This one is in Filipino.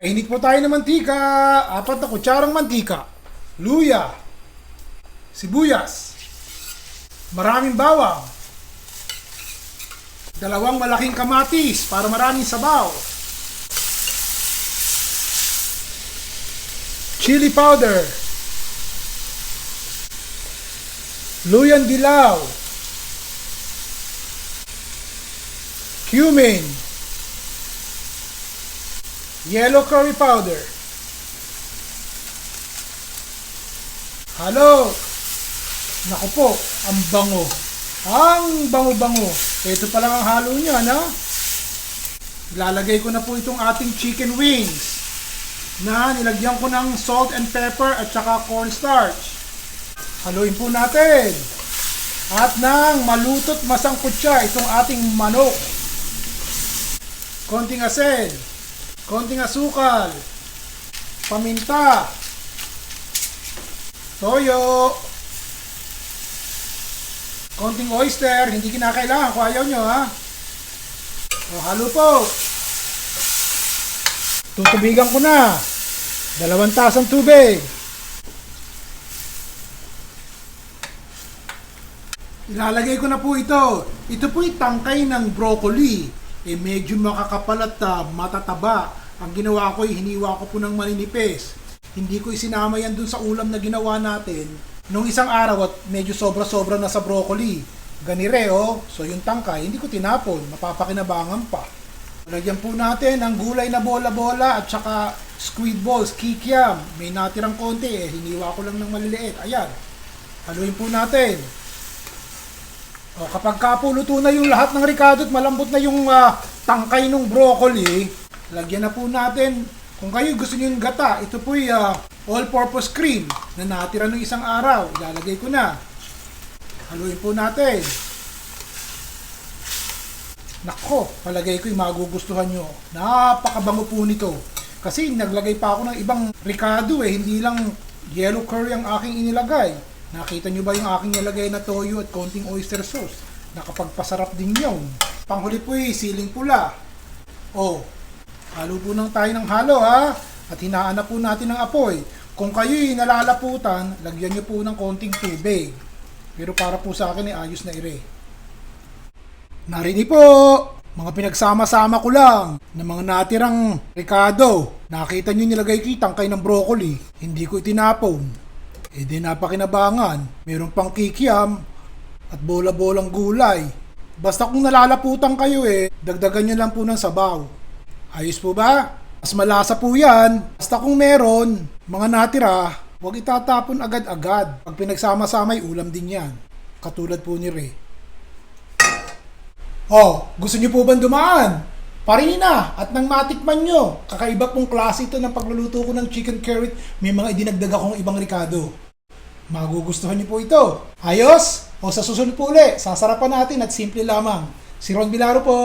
Init po tayo ng mantika. Apat na kutsarang mantika. Luya. Sibuyas. Maraming bawang. Dalawang malaking kamatis para maraming sabaw. Chili powder. Luyan dilaw. Cumin. Yellow curry powder. Halo. Naku po, ang bango. Ang bango-bango. Ito pa lang ang halo niya, no? Ilalagay ko na po itong ating chicken wings na nilagyan ko ng salt and pepper at saka cornstarch. Haluin po natin. At nang malutot masangkot siya itong ating manok. Konting asin, konting asukal, paminta, toyo, konting oyster, hindi kinakailangan kung ayaw nyo ha. O halo po. Tutubigan ko na. Dalawang tasang tubig. Ilalagay ko na po ito. Ito po yung tangkay ng broccoli. Eh medyo makakapal at ah, matataba. Ang ginawa ko, ay hiniwa ko po ng maninipis. Hindi ko isinama yan dun sa ulam na ginawa natin. Nung isang araw at medyo sobra-sobra na sa broccoli. Ganire oh. So yung tangkay, hindi ko tinapon. Mapapakinabangan pa. Lagyan po natin ang gulay na bola-bola at saka squid balls, kikiam. May natirang konti eh. Hiniwa ko lang ng maliliit. Ayan. Haluin po natin. O, kapag kapuluto na yung lahat ng ricado at malambot na yung ah, tangkay ng broccoli, lagyan na po natin, kung kayo gusto nyo yung gata, ito po yung ah, all-purpose cream na natira ng isang araw. Ilalagay ko na. Haluin po natin. Nako, palagay ko yung magugustuhan nyo. Napakabango po nito. Kasi naglagay pa ako ng ibang ricado eh, hindi lang yellow curry ang aking inilagay. Nakita nyo ba yung aking nilagay na toyo at konting oyster sauce? Nakapagpasarap din yun. Panghuli po eh, siling pula. Oh, halo po nang tayo ng halo ha. At hinaan na po natin ng apoy. Kung kayo'y nalalaputan, lagyan nyo po ng konting tubig. Pero para po sa akin ay ayos na ire. Narinig po! Mga pinagsama-sama ko lang ng mga natirang Ricardo. Nakita nyo nilagay kitang kay ng broccoli. Hindi ko itinapon. E di napakinabangan. Meron pang kikiam at bola-bolang gulay. Basta kung nalalaputan kayo eh, dagdagan nyo lang po ng sabaw. Ayos po ba? Mas malasa po yan. Basta kung meron, mga natira, huwag itatapon agad-agad. Pag pinagsama-sama, ulam din yan. Katulad po ni Ray. Oh, gusto niyo po bang dumaan? Parina at nang matikman nyo, kakaiba pong klase ito ng pagluluto ko ng chicken curry. May mga idinagdag akong ibang ricado. Magugustuhan niyo po ito. Ayos? O sa susunod po uli, sasarapan natin at simple lamang. Si Ron Bilaro po.